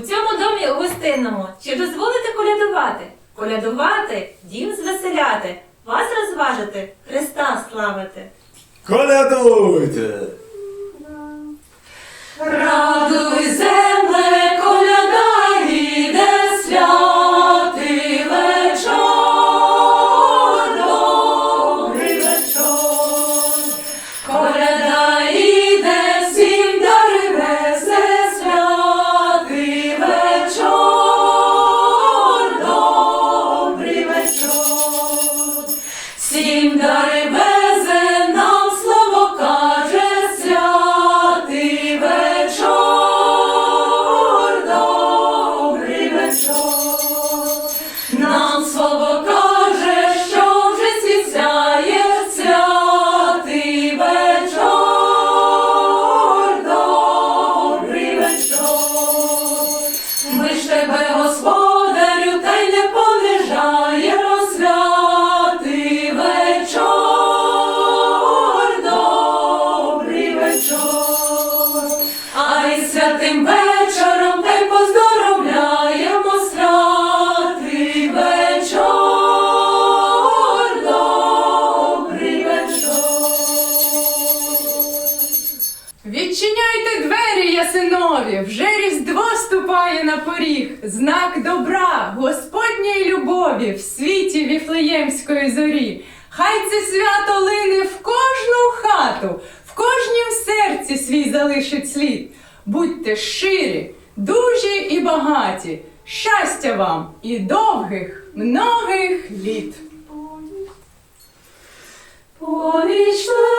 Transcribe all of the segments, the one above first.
цьому домі гостинному чи дозволите колядувати? Колядувати, дім звеселяти, вас розважити, Христа славити. Колядуйте! Радуй земле! висуває на поріг знак добра, Господньої любові в світі віфлеємської зорі. Хай це свято лине в кожну хату, в кожнім серці свій залишить слід. Будьте щирі, дужі і багаті, щастя вам і довгих, многих літ. Повійшли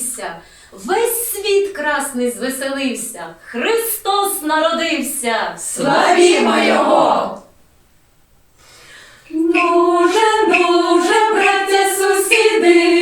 з'явився, весь світ красний звеселився, Христос народився. Славімо Його! Дуже, дуже, браття, сусіди.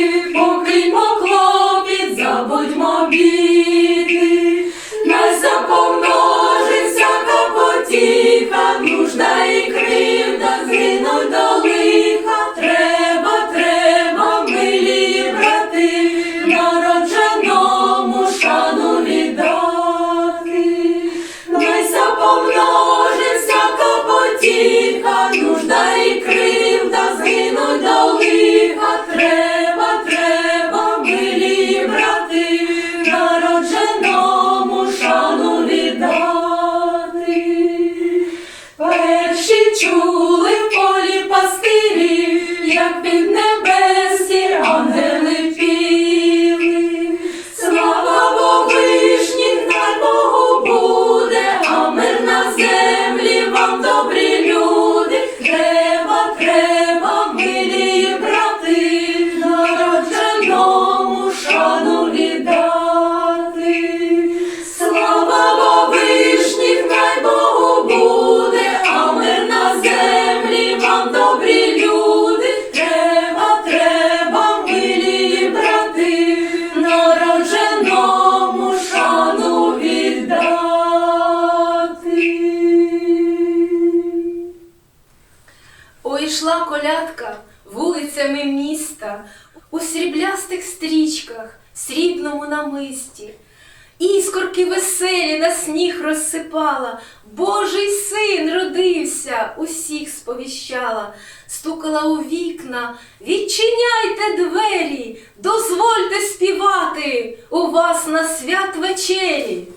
happiness. йшла колядка вулицями міста, у сріблястих стрічках, срібному намисті, іскорки веселі на сніг розсипала, Божий син родився, усіх сповіщала, стукала у вікна, відчиняйте двері, дозвольте співати у вас на свят вечері.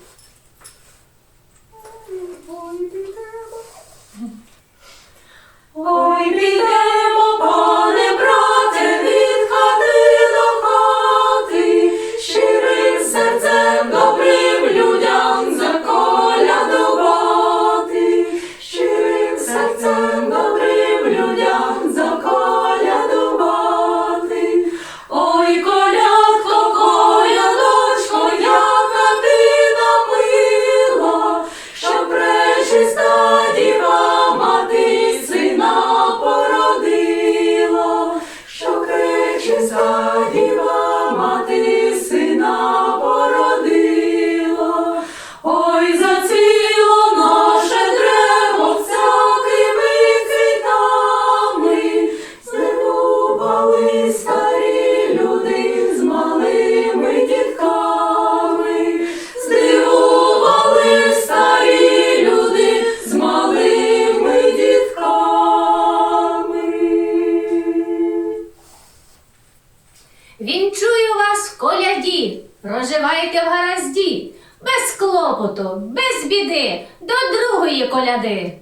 Проживайте в гаразді, без клопоту, без біди, до другої коляди.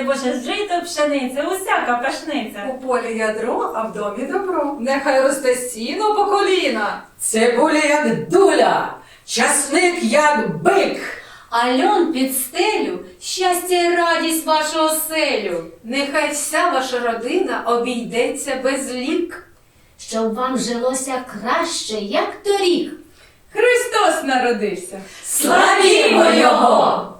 Роди Боже, жито пшениця, усяка пашниця. У полі ядро, а в домі добро. Нехай росте сіно по коліна. Цибуля як дуля, часник як бик. А льон під стелю, щастя й радість вашу оселю. Нехай вся ваша родина обійдеться без лік. Щоб вам жилося краще, як торік. Христос народився. Славімо його!